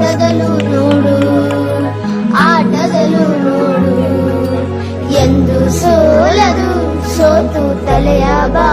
ಆಟದಲು ನೋಡು ಆಟದಲು ನೋಡು. ಎಂದು ಸೋಲದು ಸೋತು ತಲೆಯ ಬಾ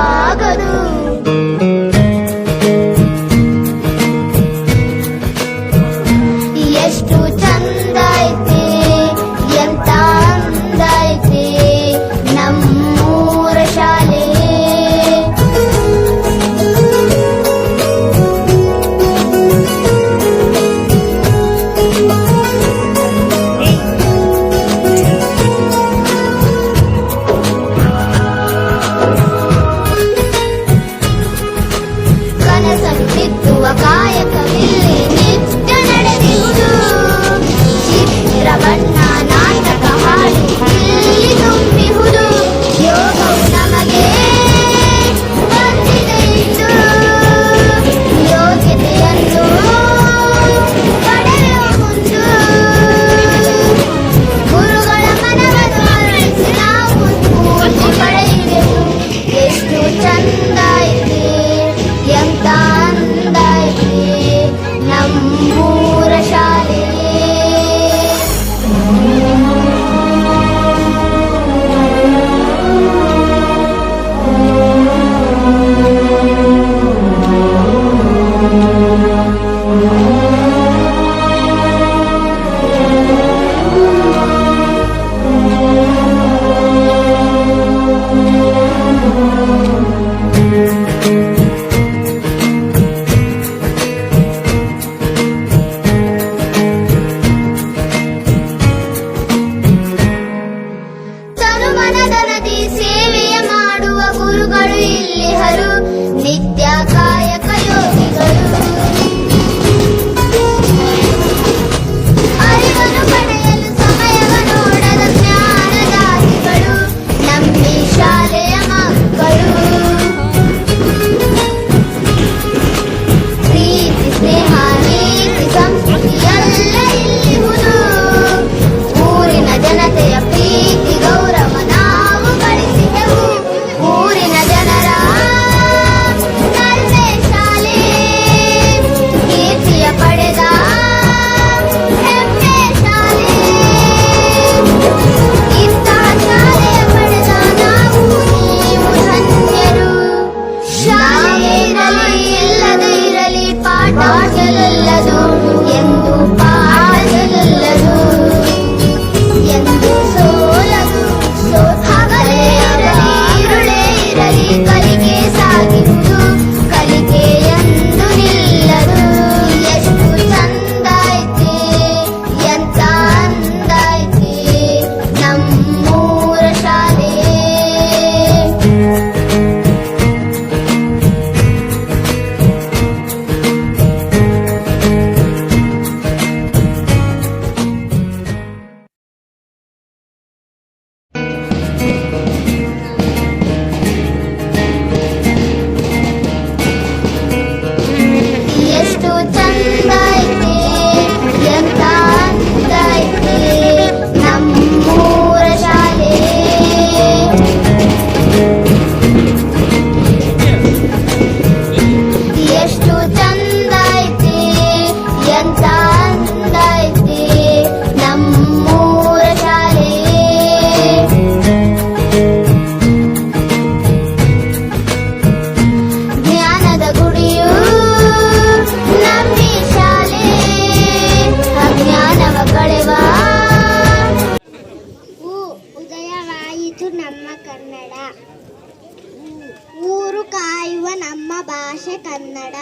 ಭಾಷೆ ಕನ್ನಡ.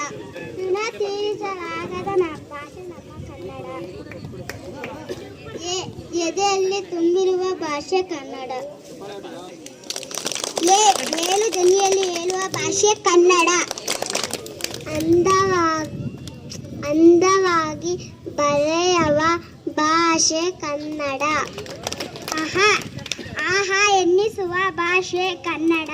ಋಣ ತೀರಿಸಲಾಗದ ನಮ್ಮ ಭಾಷೆ ನಮ್ಮ ಕನ್ನಡ. ಎದೆಯಲ್ಲಿ ತುಂಬಿರುವ ಭಾಷೆ ಕನ್ನಡ. ಏಳು ಧ್ವನಿಯಲ್ಲಿ ಹೇಳುವ ಭಾಷೆ ಕನ್ನಡ. ಅಂದವಾಗಿ ಅಂದವಾಗಿ ಬರೆಯುವ ಭಾಷೆ ಕನ್ನಡ. ಆಹಾ ಆಹಾ ಎನ್ನಿಸುವ ಭಾಷೆ ಕನ್ನಡ.